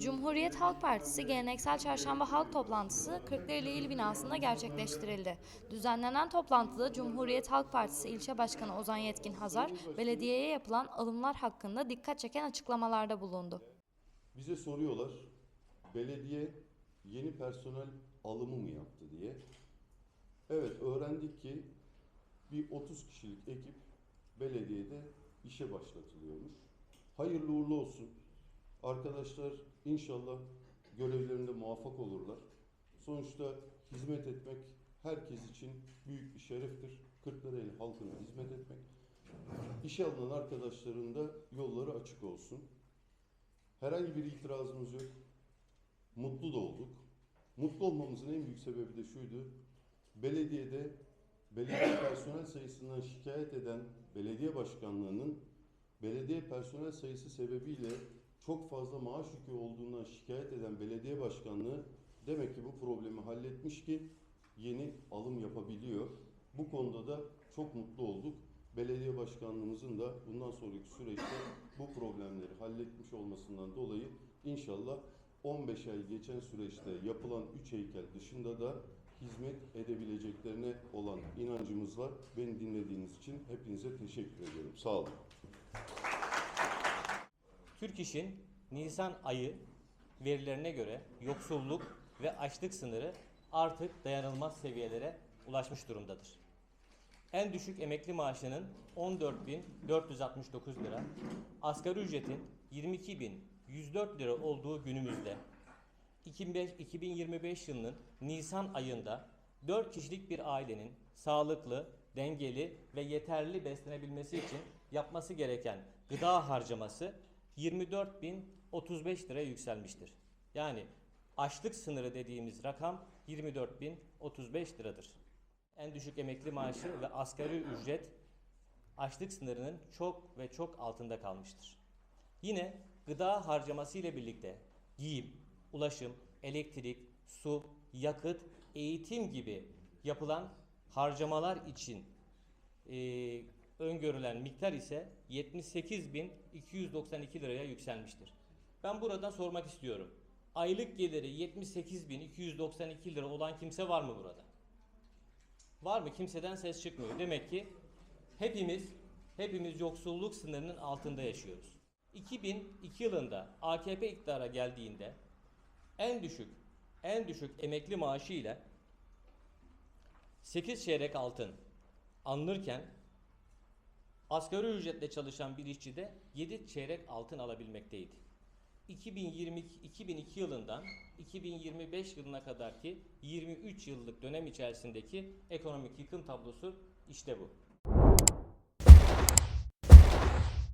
Cumhuriyet Halk Partisi geleneksel çarşamba halk toplantısı Kırklareli İl binasında gerçekleştirildi. Düzenlenen toplantıda Cumhuriyet Halk Partisi İlçe Başkanı Ozan Yetkin Hazar, belediyeye yapılan alımlar hakkında dikkat çeken açıklamalarda bulundu. Bize soruyorlar, belediye yeni personel alımı mı yaptı diye. Evet, öğrendik ki bir 30 kişilik ekip belediyede işe başlatılıyormuş. Hayırlı uğurlu olsun. Arkadaşlar inşallah görevlerinde muvaffak olurlar. Sonuçta hizmet etmek herkes için büyük bir şereftir. Kırklareli halkına hizmet etmek. İşe alınan arkadaşların da yolları açık olsun. Herhangi bir itirazımız yok. Mutlu da olduk. Mutlu olmamızın en büyük sebebi de şuydu. Belediyede belediye personel sayısından şikayet eden belediye başkanlığının belediye personel sayısı sebebiyle çok fazla maaş yükü olduğundan şikayet eden belediye başkanlığı demek ki bu problemi halletmiş ki yeni alım yapabiliyor. Bu konuda da çok mutlu olduk. Belediye başkanlığımızın da bundan sonraki süreçte bu problemleri halletmiş olmasından dolayı inşallah 15 ay geçen süreçte yapılan 3 heykel dışında da hizmet edebileceklerine olan inancımız var. Beni dinlediğiniz için hepinize teşekkür ediyorum. Sağ olun. Türk İş'in Nisan ayı verilerine göre yoksulluk ve açlık sınırı artık dayanılmaz seviyelere ulaşmış durumdadır. En düşük emekli maaşının 14.469 lira, asgari ücretin 22.104 lira olduğu günümüzde 2005 2025 yılının Nisan ayında 4 kişilik bir ailenin sağlıklı, dengeli ve yeterli beslenebilmesi için yapması gereken gıda harcaması 24.035 liraya yükselmiştir. Yani açlık sınırı dediğimiz rakam 24.035 liradır. En düşük emekli maaşı ve asgari ücret açlık sınırının çok ve çok altında kalmıştır. Yine gıda harcaması ile birlikte giyim, ulaşım, elektrik, su, yakıt, eğitim gibi yapılan harcamalar için e, öngörülen miktar ise 78.292 liraya yükselmiştir. Ben burada sormak istiyorum. Aylık geliri 78.292 lira olan kimse var mı burada? Var mı? Kimseden ses çıkmıyor. Demek ki hepimiz hepimiz yoksulluk sınırının altında yaşıyoruz. 2002 yılında AKP iktidara geldiğinde en düşük en düşük emekli maaşı ile 8 çeyrek altın alınırken asgari ücretle çalışan bir işçi de 7 çeyrek altın alabilmekteydi. 2022 2002 yılından 2025 yılına kadar ki 23 yıllık dönem içerisindeki ekonomik yıkım tablosu işte bu.